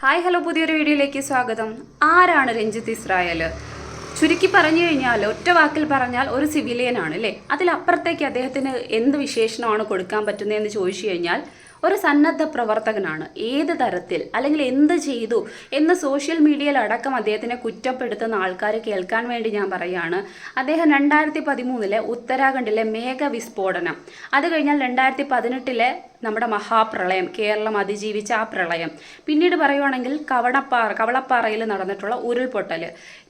Hi hello പുതിയൊരു വീഡിയോയിലേക്ക് സ്വാഗതം. ആരാണ് രഞ്ജിത്ത് ഇസ്രായേൽ ചുരുക്കി പറഞ്ഞു കഴിഞ്ഞാൽ ഒറ്റ വാക്കിൽ പറഞ്ഞാൽ ഒരു സിവിലിയനാണ് അല്ലേ? അതിലപ്പുറത്തേക്ക് അദ്ദേഹത്തിന് എന്ത് വിശേഷണമാണ് കൊടുക്കാൻ പറ്റുന്നതെന്ന് ചോദിച്ചു കഴിഞ്ഞാൽ ഒരു സന്നദ്ധ പ്രവർത്തകനാണ്. ഏത് തരത്തിൽ അല്ലെങ്കിൽ എന്ത് ചെയ്തു എന്ന് സോഷ്യൽ മീഡിയയിൽ അടക്കം അദ്ദേഹത്തിനെ കുറ്റപ്പെടുത്തുന്ന ആൾക്കാർ കേൾക്കാൻ വേണ്ടി ഞാൻ പറയുകയാണ്. അദ്ദേഹം രണ്ടായിരത്തി പതിമൂന്നിലെ ഉത്തരാഖണ്ഡിലെ മേഘവിസ്ഫോടനം. അത് കഴിഞ്ഞാൽ രണ്ടായിരത്തി പതിനെട്ടിലെ നമ്മുടെ മഹാപ്രളയം കേരളം അതിജീവിച്ച ആ പ്രളയം. പിന്നീട് പറയുവാണെങ്കിൽ കവടപ്പാറ കവളപ്പാറയിൽ നടന്നിട്ടുള്ള ഉരുൾപൊട്ടൽ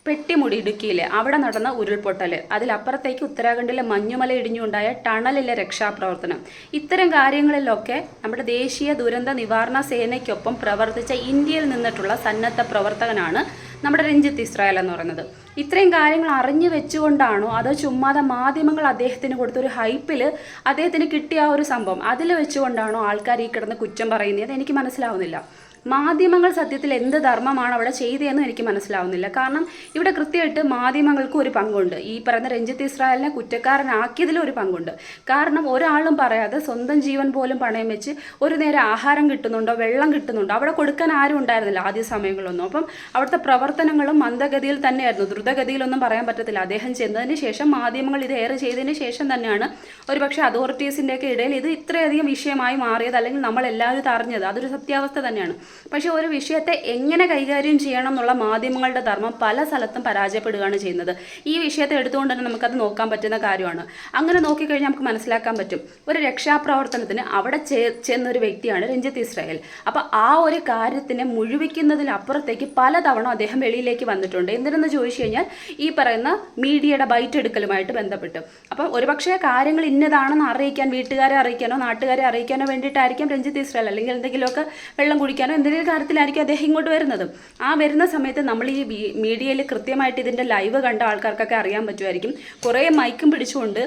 പെട്ടിമുടി ഇടുക്കിയിൽ അവിടെ നടന്ന ഉരുൾപൊട്ടൽ അതിലപ്പുറത്തേക്ക് ഉത്തരാഖണ്ഡിലെ മഞ്ഞുമല ഇടിഞ്ഞുണ്ടായ ടണലിലെ രക്ഷാപ്രവർത്തനം. ഇത്തരം കാര്യങ്ങളിലൊക്കെ നമ്മുടെ ദേശീയ ദുരന്ത നിവാരണ സേനയ്ക്കൊപ്പം പ്രവർത്തിച്ച ഇന്ത്യയിൽ നിന്നിട്ടുള്ള സന്നദ്ധ പ്രവർത്തകനാണ് നമ്മുടെ രഞ്ജിത്ത് ഇസ്രായേൽ എന്ന് പറയുന്നത്. ഇത്രയും കാര്യങ്ങൾ അറിഞ്ഞു വെച്ചുകൊണ്ടാണോ അതോ ചുമ്മാതെ മാധ്യമങ്ങൾ അദ്ദേഹത്തിന് കൊടുത്തൊരു ഹൈപ്പിൽ അദ്ദേഹത്തിന് കിട്ടിയ ആ ഒരു സംഭവം? അതിൽ വെച്ചുകൊണ്ടാണോ ആൾക്കാർ ഈ കിടന്ന് കുറ്റം പറയുന്നത്? എനിക്ക് മനസ്സിലാവുന്നില്ല. മാധ്യമങ്ങൾ സത്യത്തിൽ എന്ത് ധർമ്മമാണ് അവിടെ ചെയ്തതെന്നും എനിക്ക് മനസ്സിലാവുന്നില്ല. കാരണം ഇവിടെ കൃത്യമായിട്ട് മാധ്യമങ്ങൾക്കും ഒരു പങ്കുണ്ട്. ഈ പറയുന്ന രഞ്ജിത്ത് ഇസ്രായേലിനെ കുറ്റക്കാരനാക്കിയതിലും ഒരു പങ്കുണ്ട്. കാരണം ഒരാളും പറയാതെ സ്വന്തം ജീവൻ പോലും പണയം വെച്ച് ഒരു നേരം ആഹാരം കിട്ടുന്നുണ്ടോ വെള്ളം കിട്ടുന്നുണ്ടോ അവിടെ കൊടുക്കാൻ ആരും ഉണ്ടായിരുന്നില്ല ആദ്യ സമയങ്ങളൊന്നും അപ്പം അവിടുത്തെ പ്രവർത്തനങ്ങളും മന്ദഗതിയിൽ തന്നെയായിരുന്നു. ദ്രുതഗതിയിലൊന്നും പറയാൻ പറ്റത്തില്ല. അദ്ദേഹം ചെന്നതിന് ശേഷം മാധ്യമങ്ങൾ ഇത് ഏറെ ചെയ്തതിന് ശേഷം തന്നെയാണ് ഒരുപക്ഷെ അതോറിറ്റീസിന്റെയൊക്കെ ഇടയിൽ ഇത് ഇത്രയധികം വിഷയമായി മാറിയത് അല്ലെങ്കിൽ നമ്മൾ എല്ലാവരും അറിഞ്ഞത്. അതൊരു സത്യാവസ്ഥ തന്നെയാണ്. പക്ഷേ ഒരു വിഷയത്തെ എങ്ങനെ കൈകാര്യം ചെയ്യണം എന്നുള്ള മാധ്യമങ്ങളുടെ ധർമ്മം പല സ്ഥലത്തും പരാജയപ്പെടുകയാണ് ചെയ്യുന്നത്. ഈ വിഷയത്തെ എടുത്തുകൊണ്ട് തന്നെ നമുക്കത് നോക്കാൻ പറ്റുന്ന കാര്യമാണ്. അങ്ങനെ നോക്കിക്കഴിഞ്ഞാൽ നമുക്ക് മനസ്സിലാക്കാൻ പറ്റും. ഒരു രക്ഷാപ്രവർത്തനത്തിന് അവിടെ ചെന്നൊരു വ്യക്തിയാണ് രഞ്ജിത്ത് ഇസ്രായേൽ. അപ്പോൾ ആ ഒരു കാര്യത്തിനെ മുഴുവിക്കുന്നതിനപ്പുറത്തേക്ക് പലതവണ അദ്ദേഹം വെളിയിലേക്ക് വന്നിട്ടുണ്ട്. എന്തിനെന്ന് ചോദിച്ചു കഴിഞ്ഞാൽ ഈ പറയുന്ന മീഡിയയുടെ ബൈറ്റ് എടുക്കലുമായിട്ട് ബന്ധപ്പെട്ട്. അപ്പം ഒരുപക്ഷേ കാര്യങ്ങൾ ഇന്നതാണെന്ന് അറിയിക്കാൻ വീട്ടുകാരെ അറിയിക്കാനോ നാട്ടുകാരെ അറിയിക്കാനോ വേണ്ടിയിട്ടായിരിക്കും രഞ്ജിത്ത് ഇസ്രായേൽ. അല്ലെങ്കിൽ എന്തെങ്കിലുമൊക്കെ വെള്ളം കുടിക്കാനോ എന്തെങ്കിലും കാര്യത്തിലായിരിക്കും അദ്ദേഹം ഇങ്ങോട്ട് വരുന്നത്. ആ വരുന്ന സമയത്ത് നമ്മൾ ഈ മീഡിയയിൽ കൃത്യമായിട്ട് ഇതിന്റെ ലൈവ് കണ്ട ആൾക്കാർക്കൊക്കെ അറിയാൻ പറ്റുമായിരിക്കും. കുറേ മൈക്കും പിടിച്ചുകൊണ്ട്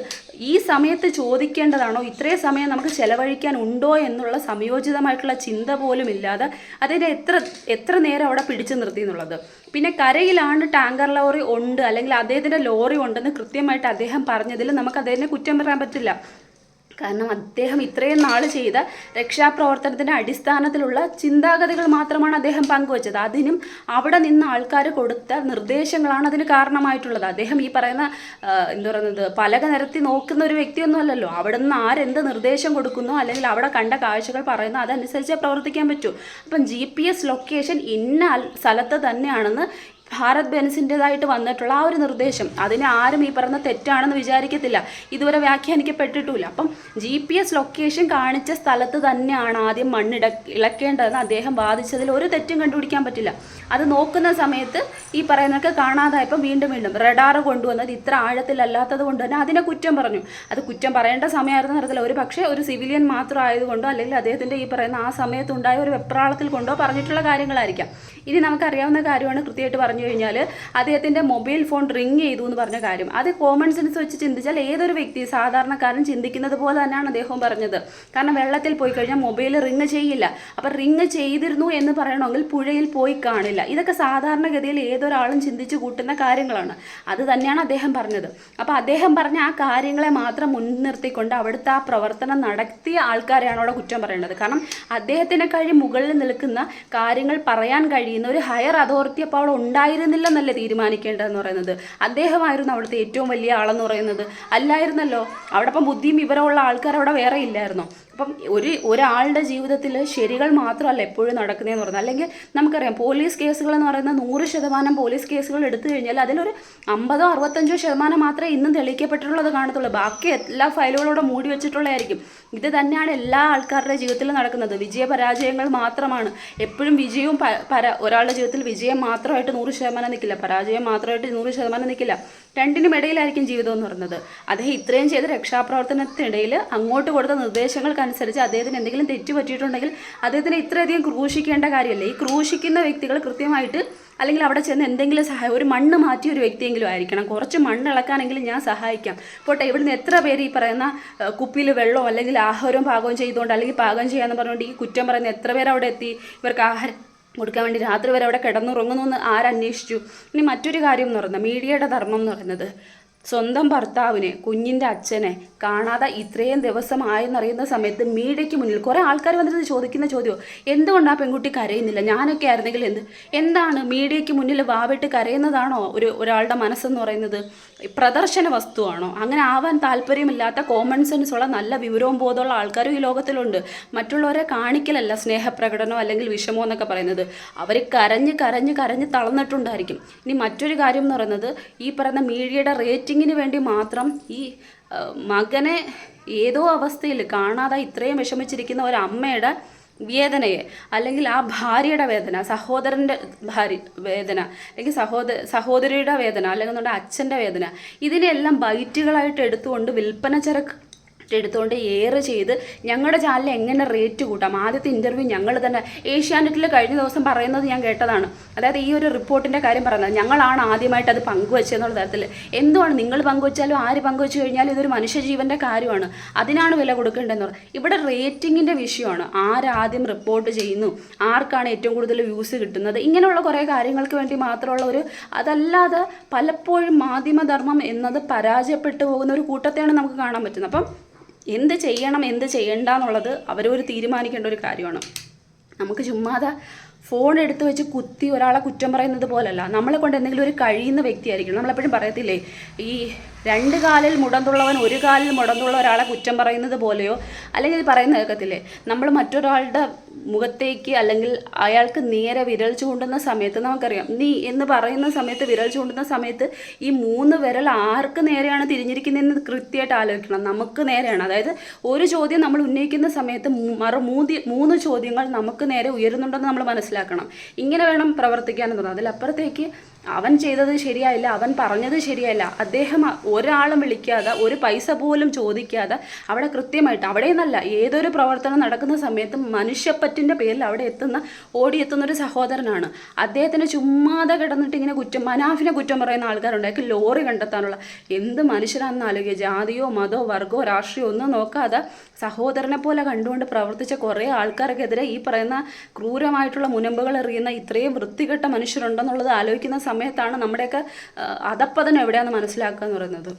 ഈ സമയത്ത് ചോദിക്കേണ്ടതാണോ? ഇത്രയും സമയം നമുക്ക് ചെലവഴിക്കാൻ ഉണ്ടോ എന്നുള്ള സംയോജിതമായിട്ടുള്ള ചിന്ത പോലും ഇല്ലാതെ അതിനെ എത്ര എത്ര നേരം അവിടെ പിടിച്ചു നിർത്തി എന്നുള്ളത്. പിന്നെ കരയിലാണ് ടാങ്കർ ലോറി ഉണ്ട് അല്ലെങ്കിൽ അദ്ദേഹത്തിന്റെ ലോറി ഉണ്ടെന്ന് കൃത്യമായിട്ട് അദ്ദേഹം പറഞ്ഞതിൽ നമുക്ക് അദ്ദേഹത്തിനെ കുറ്റം പറയാൻ പറ്റില്ല. കാരണം അദ്ദേഹം ഇത്രയും നാൾ ചെയ്ത രക്ഷാപ്രവർത്തനത്തിന്റെ അടിസ്ഥാനത്തിലുള്ള ചിന്താഗതികൾ മാത്രമാണ് അദ്ദേഹം പങ്കുവച്ചത്. അതിനും അവിടെ നിന്ന് ആൾക്കാർ കൊടുത്ത നിർദ്ദേശങ്ങളാണ് അതിന് കാരണമായിട്ടുള്ളത്. അദ്ദേഹം ഈ പറയുന്ന എന്താ പറയുന്നത് പലക നിരത്തി നോക്കുന്ന ഒരു വ്യക്തിയൊന്നും അല്ലല്ലോ അവിടെ നിന്ന് ആരെന്ത് നിർദ്ദേശം കൊടുക്കുന്നു അല്ലെങ്കിൽ അവിടെ കണ്ട കാഴ്ചകൾ പറയുന്നു അതനുസരിച്ച് പ്രവർത്തിക്കാൻ പറ്റൂ. അപ്പം ജി പി എസ് ലൊക്കേഷൻ ഇന്ന സ്ഥലത്ത് തന്നെയാണെന്ന് ഭാരത് ബെൻസിന്റെതായിട്ട് വന്നിട്ടുള്ള ആ ഒരു നിർദ്ദേശം. അതിനെ ആരും ഈ പറഞ്ഞ തെറ്റാണെന്ന് വിചാരിക്കത്തില്ല. ഇതുവരെ വ്യാഖ്യാനിക്കപ്പെട്ടിട്ടില്ല അപ്പം ജി പി എസ് ലൊക്കേഷൻ കാണിച്ച സ്ഥലത്ത് തന്നെയാണ് ആദ്യം മണ്ണിട ഇളക്കേണ്ടതെന്ന് അദ്ദേഹം ബാധിച്ചതിൽ ഒരു തെറ്റും കണ്ടുപിടിക്കാൻ പറ്റില്ല. അത് നോക്കുന്ന സമയത്ത് ഈ പറയുന്നതൊക്കെ കാണാതായപ്പോൾ വീണ്ടും വീണ്ടും റഡാർ കൊണ്ടുവന്നത് ഇത്ര ആഴത്തിലല്ലാത്തത് കൊണ്ട് തന്നെ അതിനെ കുറ്റം പറഞ്ഞു. അത് കുറ്റം പറയേണ്ട സമയമായിരുന്നു നടത്തില്ല ഒരു പക്ഷേ ഒരു സിവിലിയൻ മാത്രം ആയതുകൊണ്ടോ അല്ലെങ്കിൽ അദ്ദേഹത്തിന്റെ ഈ പറയുന്ന ആ സമയത്തുണ്ടായ ഒരു വെപ്രാളത്തിൽ കൊണ്ടോ പറഞ്ഞിട്ടുള്ള കാര്യങ്ങളായിരിക്കാം. ഇനി നമുക്കറിയാവുന്ന കാര്യമാണ് കൃത്യമായിട്ട് പറഞ്ഞു കഴിഞ്ഞാൽ അദ്ദേഹത്തിന്റെ മൊബൈൽ ഫോൺ റിങ് ചെയ്തു എന്ന് പറഞ്ഞ കാര്യം. അത് കോമൺ സെൻസ് വെച്ച് ചിന്തിച്ചാൽ ഏതൊരു വ്യക്തി സാധാരണക്കാരൻ ചിന്തിക്കുന്നത് പോലെ തന്നെയാണ് അദ്ദേഹം പറഞ്ഞത്. കാരണം വെള്ളത്തിൽ പോയി കഴിഞ്ഞാൽ മൊബൈൽ റിങ് ചെയ്യില്ല. അപ്പം റിങ് ചെയ്തിരുന്നു എന്ന് പറയണമെങ്കിൽ പുഴയിൽ പോയി കാണില്ല. ഇതൊക്കെ സാധാരണഗതിയിൽ ഏതൊരാളും ചിന്തിച്ചു കൂട്ടുന്ന കാര്യങ്ങളാണ്. അത് തന്നെയാണ് അദ്ദേഹം പറഞ്ഞത്. അപ്പോൾ അദ്ദേഹം പറഞ്ഞ ആ കാര്യങ്ങളെ മാത്രം മുൻനിർത്തിക്കൊണ്ട് അവിടുത്തെ ആ പ്രവർത്തനം നടത്തിയ ആൾക്കാരെയാണ് അവിടെ കുറ്റം പറയേണ്ടത് കാരണം അദ്ദേഹത്തിനെ കഴി മുകളിൽ നിൽക്കുന്ന കാര്യങ്ങൾ പറയാൻ കഴിയുന്ന ഒരു ഹയർ അതോറിറ്റി അപ്പോൾ അവിടെ ഉണ്ടായിരുന്നില്ലെന്നല്ലേ തീരുമാനിക്കേണ്ടതെന്ന് പറയുന്നത്? അദ്ദേഹമായിരുന്നു അവിടുത്തെ ഏറ്റവും വലിയ ആളെന്ന് പറയുന്നത്. അല്ലായിരുന്നല്ലോ. അവിടെ ഇപ്പം ബുദ്ധിയും വിവരമുള്ള ആൾക്കാർ അവിടെ വേറെ ഇല്ലായിരുന്നോ? അപ്പം ഒരു ഒരാളുടെ ജീവിതത്തിൽ ശരികൾ മാത്രമല്ല എപ്പോഴും നടക്കുന്നതെന്ന് പറഞ്ഞാൽ അല്ലെങ്കിൽ നമുക്കറിയാം പോലീസ് കേസുകൾ എന്ന് പറയുന്നത് നൂറ് ശതമാനം പോലീസ് കേസുകൾ എടുത്തു കഴിഞ്ഞാൽ അതിലൊരു അമ്പതോ അറുപത്തഞ്ചോ ശതമാനം മാത്രമേ ഇന്നും തെളിയിക്കപ്പെട്ടിട്ടുള്ളത് കാണത്തുള്ളൂ. ബാക്കി എല്ലാ ഫയലുകളോടെ മൂടി വെച്ചിട്ടുള്ളതായിരിക്കും. ഇത് തന്നെയാണ് എല്ലാ ആൾക്കാരുടെ ജീവിതത്തിൽ നടക്കുന്നത്. വിജയപരാജയങ്ങൾ മാത്രമാണ്. എപ്പോഴും വിജയവും പര ഒരാളുടെ ജീവിതത്തിൽ വിജയം മാത്രമായിട്ട് നൂറ് ശതമാനം നിൽക്കില്ല. പരാജയം മാത്രമായിട്ട് നൂറ് ശതമാനം നിൽക്കില്ല. രണ്ടിനും ഇടയിലായിരിക്കും ജീവിതം എന്ന് പറയുന്നത്. അദ്ദേഹം ഇത്രയും ചെയ്ത രക്ഷാപ്രവർത്തനത്തിനിടയിൽ അങ്ങോട്ട് കൊടുത്ത നിർദ്ദേശങ്ങൾക്കനുസരിച്ച് അദ്ദേഹത്തിന് എന്തെങ്കിലും തെറ്റ് പറ്റിയിട്ടുണ്ടെങ്കിൽ അദ്ദേഹത്തിന് ഇത്രയധികം ക്രൂശിക്കേണ്ട കാര്യമല്ല. ഈ ക്രൂശിക്കുന്ന വ്യക്തികൾ കൃത്യമായിട്ട് അല്ലെങ്കിൽ അവിടെ ചെന്ന് എന്തെങ്കിലും സഹായം ഒരു മണ്ണ് മാറ്റിയ ഒരു വ്യക്തിയെങ്കിലും ആയിരിക്കണം. കുറച്ച് മണ്ണ് ഇളക്കാനെങ്കിലും ഞാൻ സഹായിക്കാം. പോട്ടെ ഇവിടുന്ന് എത്ര പേര് ഈ പറയുന്ന കുപ്പിയിൽ വെള്ളമോ അല്ലെങ്കിൽ ആഹാരവും പാകവും ചെയ്തുകൊണ്ട് അല്ലെങ്കിൽ പാകം ചെയ്യാമെന്ന് പറഞ്ഞുകൊണ്ട് ഈ കുറ്റം പറയുന്ന എത്ര പേര് അവിടെ എത്തി? ഇവർക്ക് ആഹാരം കൊടുക്കാൻ വേണ്ടി രാത്രി വരെ അവിടെ കിടന്നുറങ്ങുന്നു എന്ന് ആരന്വേഷിച്ചു. ഇനി മറ്റൊരു കാര്യം എന്ന് പറയുന്നത് മീഡിയയുടെ ധർമ്മം എന്ന് പറയുന്നത്. സ്വന്തം ഭർത്താവിനെ കുഞ്ഞിന്റെ അച്ഛനെ കാണാതെ ഇത്രയും ദിവസമായെന്നറിയുന്ന സമയത്ത് മീഡിയയ്ക്ക് മുന്നിൽ കുറേ ആൾക്കാർ വന്നിട്ട് ചോദിക്കുന്ന ചോദ്യമോ എന്തുകൊണ്ടാണ് പെൺകുട്ടി കരയുന്നില്ല? ഞാനൊക്കെ ആയിരുന്നെങ്കിൽ എന്ത്? എന്താണ് മീഡിയയ്ക്ക് മുന്നിൽ വാവിട്ട് കരയുന്നതാണോ ഒരു ഒരാളുടെ മനസ്സെന്ന് പറയുന്നത്? പ്രദർശന വസ്തുവാണോ? അങ്ങനെ ആവാൻ താല്പര്യമില്ലാത്ത കോമൺ സെൻസ് ഉള്ള നല്ല വിവരവും ബോധമുള്ള ആൾക്കാരും ഈ ലോകത്തിലുണ്ട്. മറ്റുള്ളവരെ കാണിക്കലല്ല സ്നേഹപ്രകടനമോ അല്ലെങ്കിൽ വിഷമോ എന്നൊക്കെ പറയുന്നത്. അവർ കരഞ്ഞ് കരഞ്ഞ് കരഞ്ഞ് തളർന്നിട്ടുണ്ടായിരിക്കും. ഇനി മറ്റൊരു കാര്യം എന്ന് പറയുന്നത് ഈ പറയുന്ന മീഡിയയുടെ റേറ്റിങ്ങിന് വേണ്ടി മാത്രം ഈ മകനെ ഏതോ അവസ്ഥയിൽ കാണാതെ ഇത്രയും വിഷമിച്ചിരിക്കുന്ന ഒരു അമ്മയുടെ വേദനയെ അല്ലെങ്കിൽ ആ ഭാര്യയുടെ വേദന സഹോദരന്റെ ഭാര്യ വേദന അല്ലെങ്കിൽ സഹോദര സഹോദരിയുടെ വേദന അല്ലെങ്കിൽ നമ്മുടെ അച്ഛന്റെ വേദന ഇതിനെല്ലാം ബൈറ്റുകളായിട്ട് എടുത്തുകൊണ്ട് വിൽപ്പന ചരക്ക് എടുത്തുകൊണ്ട് എയർ ചെയ്ത് ഞങ്ങളുടെ ചാനലിൽ എങ്ങനെ റേറ്റ് കൂട്ടാം? ആദ്യത്തെ ഇന്റർവ്യൂ ഞങ്ങൾ തന്നെ ഏഷ്യാനെറ്റിൽ കഴിഞ്ഞ ദിവസം പറയുന്നത് ഞാൻ കേട്ടതാണ്. അതായത് ഈ ഒരു റിപ്പോർട്ടിന്റെ കാര്യം പറയുന്നത് ഞങ്ങളാണ് ആദ്യമായിട്ട് അത് പങ്കുവച്ചതെന്നുള്ള തരത്തിൽ എന്തുവാണ് നിങ്ങൾ പങ്കുവച്ചാലും ആര് പങ്കുവച്ചു കഴിഞ്ഞാലും ഇതൊരു മനുഷ്യജീവന്റെ കാര്യമാണ്. അതിനാണ് വില കൊടുക്കേണ്ടതെന്ന് പറയുന്നത് ഇവിടെ റേറ്റിങ്ങിന്റെ വിഷയമാണ്. ആരാദ്യം റിപ്പോർട്ട് ചെയ്യുന്നു? ആർക്കാണ് ഏറ്റവും കൂടുതൽ വ്യൂസ് കിട്ടുന്നത്? ഇങ്ങനെയുള്ള കുറേ കാര്യങ്ങൾക്ക് വേണ്ടി മാത്രമുള്ള ഒരു അതല്ലാതെ പലപ്പോഴും മാധ്യമധർമ്മം എന്നത് പരാജയപ്പെട്ടു പോകുന്ന ഒരു കൂട്ടത്തെയാണ് നമുക്ക് കാണാൻ പറ്റുന്നത്. അപ്പം എന്ത് ചെയ്യണം എന്ത് ചെയ്യണ്ട എന്നുള്ളത് അവരവർ തീരുമാനിക്കേണ്ട ഒരു കാര്യമാണ്. നമുക്ക് ചുമ്മാതെ ഫോൺ എടുത്ത് വെച്ച് കുത്തി ഒരാളെ കുറ്റം പറയുന്നത് പോലല്ല. നമ്മളെ കൊണ്ട് എന്തെങ്കിലും ഒരു കഴിയുന്ന വ്യക്തിയായിരിക്കണം. നമ്മളെപ്പോഴും പറയത്തില്ലേ ഈ രണ്ട് കാലിൽ മുടന്തുള്ളവൻ ഒരു കാലിൽ മുടന്തുള്ള ഒരാളെ കുറ്റം പറയുന്നത് പോലെയോ? അല്ലെങ്കിൽ ഇത് പറയുന്നത് കേൾക്കത്തില്ലേ? നമ്മൾ മറ്റൊരാളുടെ മുഖത്തേക്ക് അല്ലെങ്കിൽ അയാൾക്ക് നേരെ വിരൽ ചൂണ്ടുന്ന സമയത്ത് നമുക്കറിയാം. നീ എന്ന് പറയുന്ന സമയത്ത് വിരൽ ചൂണ്ടുന്ന സമയത്ത് ഈ മൂന്ന് വിരൽ ആർക്ക് നേരെയാണ് തിരിഞ്ഞിരിക്കുന്നതെന്ന് കൃത്യമായിട്ട് ആലോചിക്കണം. നമുക്ക് നേരെയാണ്. അതായത് ഒരു ചോദ്യം നമ്മൾ ഉന്നയിക്കുന്ന സമയത്ത് മറു മൂന്ന് മൂന്ന് ചോദ്യങ്ങൾ നമുക്ക് നേരെ ഉയരുന്നുണ്ടെന്ന് നമ്മൾ മനസ്സിലാക്കണം. ഇങ്ങനെ വേണം പ്രവർത്തിക്കാനെന്ന് തോന്നുന്നത് അതിലപ്പുറത്തേക്ക് അവൻ ചെയ്തത് ശരിയായില്ല അവൻ പറഞ്ഞത് ശരിയല്ല അദ്ദേഹം ഒരാളും വിളിക്കാതെ ഒരു പൈസ പോലും ചോദിക്കാതെ അവിടെ കൃത്യമായിട്ട് അവിടെ നിന്നല്ല ഏതൊരു പ്രവർത്തനം നടക്കുന്ന സമയത്ത് മനുഷ്യപ്പറ്റിന്റെ പേരിൽ അവിടെ എത്തുന്ന ഓടിയെത്തുന്ന ഒരു സഹോദരനാണ്. അദ്ദേഹത്തിന് ചുമ്മാതെ കിടന്നിട്ട് ഇങ്ങനെ കുറ്റം മനാഫിനെ കുറ്റം പറയുന്ന ആൾക്കാരുണ്ട്. അയാൾക്ക് ലോറി കണ്ടെത്താനുള്ള എന്ത് മനുഷ്യരാണെന്ന് ആലോചിക്കുക. ജാതിയോ മതോ വർഗമോ രാഷ്ട്രീയമോ ഒന്നും നോക്കാതെ സഹോദരനെ പോലെ കണ്ടുകൊണ്ട് പ്രവർത്തിച്ച കുറേ ആൾക്കാർക്കെതിരെ ഈ പറയുന്ന ക്രൂരമായിട്ടുള്ള മുനമ്പുകൾ എറിയുന്ന ഇത്രയും വൃത്തികെട്ട മനുഷ്യരുണ്ടെന്നുള്ളത് ആലോചിക്കുന്ന സമയത്താണ് നമ്മുടെയൊക്കെ അതപ്പതനം എവിടെയാണെന്ന് മനസ്സിലാക്കുക എന്ന് പറയുന്നത്.